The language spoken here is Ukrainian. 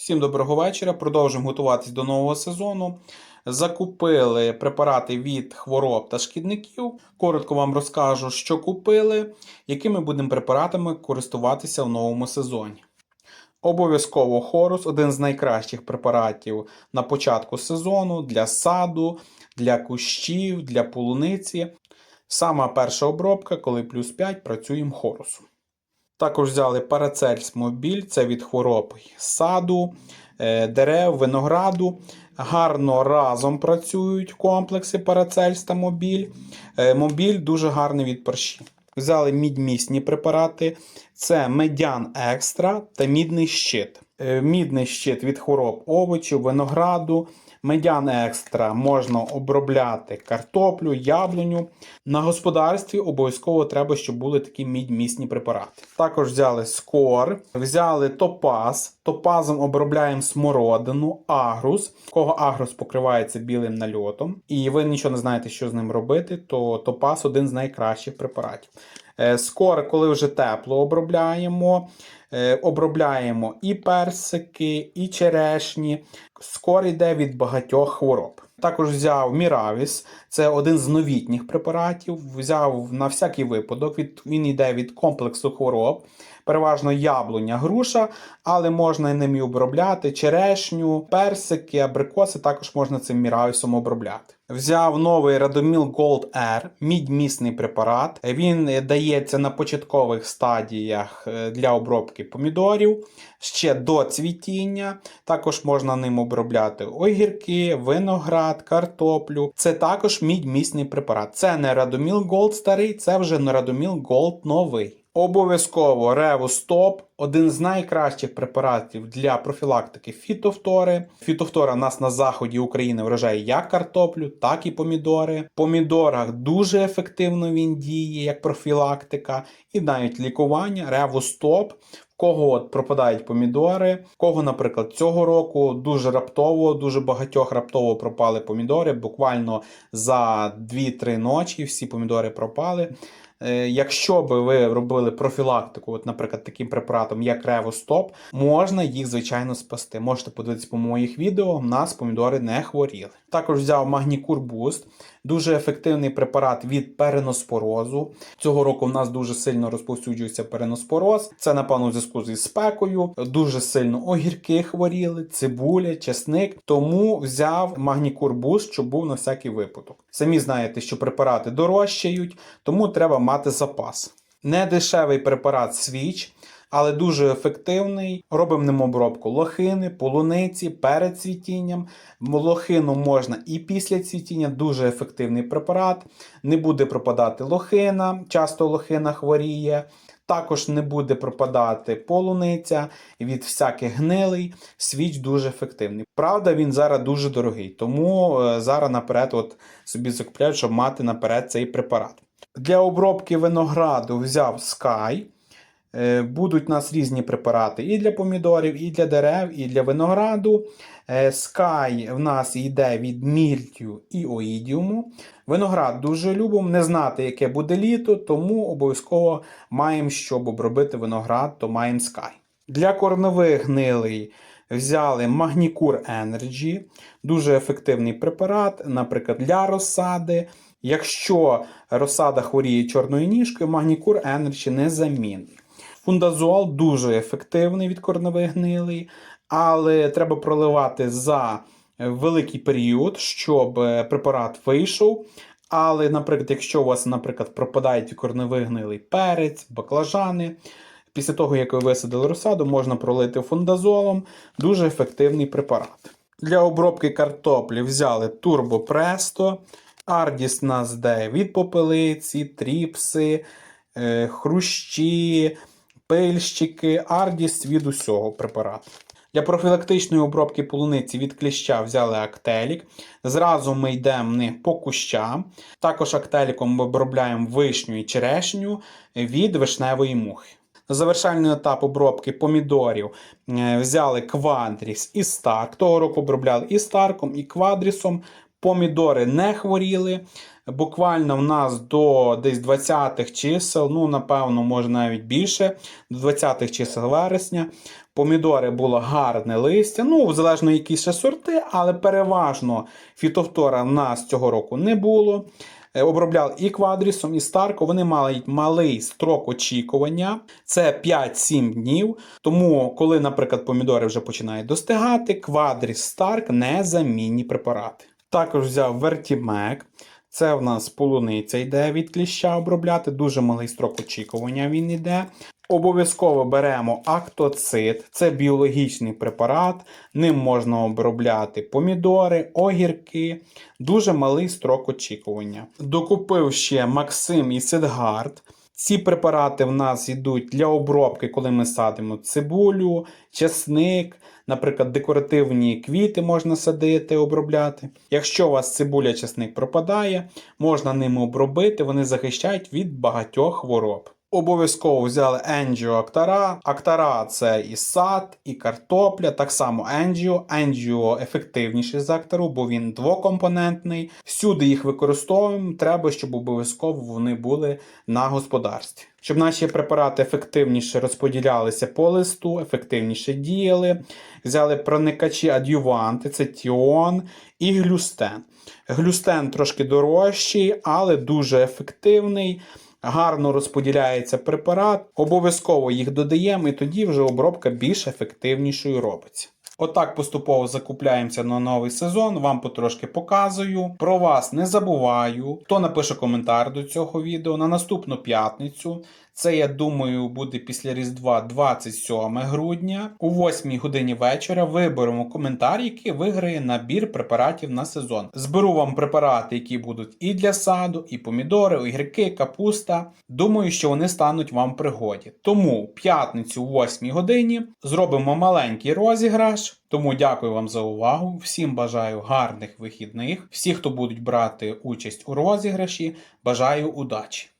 Всім доброго вечора. Продовжуємо готуватись до нового сезону. Закупили препарати від хвороб та шкідників. Коротко вам розкажу, що купили, якими будемо препаратами користуватися в новому сезоні. Обов'язково хорус один з найкращих препаратів на початку сезону для саду, для кущів, для полуниці. Сама перша обробка, коли плюс 5 працюємо хорусом. Також взяли Парацельс Мобіль, це від хвороб саду, е, дерев, винограду. Гарно разом працюють комплекси Парацельс та Мобіль. Е, Мобіль дуже гарний від перші. Взяли мідмісні препарати, це медян екстра та мідний щит. Е, Мідний щит від хвороб овочів, винограду. Медян екстра можна обробляти картоплю, яблуню. На господарстві обов'язково треба, щоб були такі мідь-місні препарати. Також взяли скор, взяли топаз. Топазом обробляємо смородину, агрус. Кого агрус покривається білим нальотом, і ви нічого не знаєте, що з ним робити, то топаз один з найкращих препаратів. Е, Скор, коли вже тепло обробляємо. Е, Обробляємо і персики, і черешні. Скор йде від багатьох хвороб. Також взяв Міравіс, це один з новітніх препаратів. Взяв на всякий випадок. Він йде від комплексу хвороб, переважно яблуня, груша, але можна і ним і обробляти черешню, персики, абрикоси також можна цим Міравісом обробляти. Взяв новий Radomil Gold R, мідьмісний препарат. Він дається на початкових стадіях е, для обробки помідорів, ще до цвітіння. Також можна ним обробляти огірки, виноград, картоплю. Це також мідьмісний препарат. Це не Radomil Gold старий, це вже не Radomil Gold новий. Обов'язково Ревостоп один з найкращих препаратів для профілактики фітофтори. Фітофтора у нас на заході України вражає як картоплю, так і помідори. В помідорах дуже ефективно він діє як профілактика і навіть лікування. Ревостоп. В кого от пропадають помідори, кого, наприклад, цього року дуже раптово, дуже багатьох раптово пропали помідори. Буквально за 2-3 ночі всі помідори пропали. Е, Якщо би ви робили профілактику, от, наприклад, таким препаратом, як Ревостоп, можна їх, звичайно, спасти. Можете подивитися по моїх відео, в нас помідори не хворіли. Також взяв Магнікур Буст, дуже ефективний препарат від переноспорозу. Цього року в нас дуже сильно розповсюджується переноспороз. Це, напевно, у зв'язку зі спекою. Дуже сильно огірки хворіли, цибуля, чесник. Тому взяв Магнікур Буст, щоб був на всякий випадок. Самі знаєте, що препарати дорожчають, тому треба мати запас. Недешевий препарат свіч, але дуже ефективний. Робимо ним обробку лохини, полуниці перед цвітінням. Лохину можна і після цвітіння. Дуже ефективний препарат. Не буде пропадати лохина, часто лохина хворіє. Також не буде пропадати полуниця від всяких гнилей. Свіч дуже ефективний. Правда, він зараз дуже дорогий, тому е, зараз наперед от собі закупляють, щоб мати наперед цей препарат. Для обробки винограду взяв Sky. Е, Будуть у нас різні препарати і для помідорів, і для дерев, і для винограду. Е, Sky в нас йде від мільтю і оїдіуму. Виноград дуже любимо, не знати, яке буде літо, тому обов'язково маємо, щоб обробити виноград, то маємо Sky. Для корневих гнилей взяли Magnicure Energy, дуже ефективний препарат, наприклад, для розсади. Якщо розсада хворіє чорною ніжкою, Magnicure Energy незамінний. Фундазол дуже ефективний від корневих гнилей, але треба проливати за великий період, щоб е, препарат вийшов. Але, наприклад, якщо у вас, наприклад, пропадають корневих гнилий перець, баклажани, після того, як ви висадили розсаду, можна пролити фундазолом. Дуже ефективний препарат. Для обробки картоплі взяли Turbo Presto, Ardis нас де від попелиці, тріпси, е, хрущі, пильщики, Ардіс від усього препарату. Для профілактичної обробки полуниці від кліща взяли актелік. Зразу ми йдемо не по кущам. Також актеліком ми обробляємо вишню і черешню від вишневої мухи. Завершальний етап обробки помідорів е, взяли квадріс і старк. Того року обробляли і старком, і квадрісом. Помідори не хворіли. Буквально в нас до десь 20-х чисел, ну, напевно, може навіть більше, до 20-х чисел вересня. Помідори було гарне листя, ну, залежно які ще сорти, але переважно фітофтора в нас цього року не було. Е, Обробляв і квадрісом, і старко. Вони мали малий строк очікування. Це 5-7 днів. Тому, коли, наприклад, помідори вже починають достигати, квадріс старк не замінні препарати. Також взяв вертімек. Це в нас полуниця йде від кліща обробляти. Дуже малий строк очікування він йде. Обов'язково беремо актоцит, це біологічний препарат, ним можна обробляти помідори, огірки, дуже малий строк очікування. Докупив ще Максим і Сидгард. Ці препарати в нас йдуть для обробки, коли ми садимо цибулю, чесник, наприклад, декоративні квіти можна садити, обробляти. Якщо у вас цибуля, чесник пропадає, можна ними обробити, вони захищають від багатьох хвороб. Обов'язково взяли енджіо Актара. Актара це і сад, і картопля, так само енджіо. Енджіо ефективніший з актору, бо він двокомпонентний. Всюди їх використовуємо. Треба, щоб обов'язково вони були на господарстві. Щоб наші препарати ефективніше розподілялися по листу, ефективніше діяли. Взяли проникачі адюванти, це Тіон і глюстен. Глюстен трошки дорожчий, але дуже ефективний гарно розподіляється препарат, обов'язково їх додаємо, і тоді вже обробка більш ефективнішою робиться. Отак поступово закупляємося на новий сезон, вам потрошки показую. Про вас не забуваю. Хто напише коментар до цього відео на наступну п'ятницю. Це, я думаю, буде після Різдва 27 грудня. О 8 годині вечора виберемо коментар, який виграє набір препаратів на сезон. Зберу вам препарати, які будуть і для саду, і помідори, огірки, капуста. Думаю, що вони стануть вам пригоді. Тому в п'ятницю о 8 годині зробимо маленький розіграш. Тому дякую вам за увагу. Всім бажаю гарних вихідних. Всі, хто будуть брати участь у розіграші, бажаю удачі!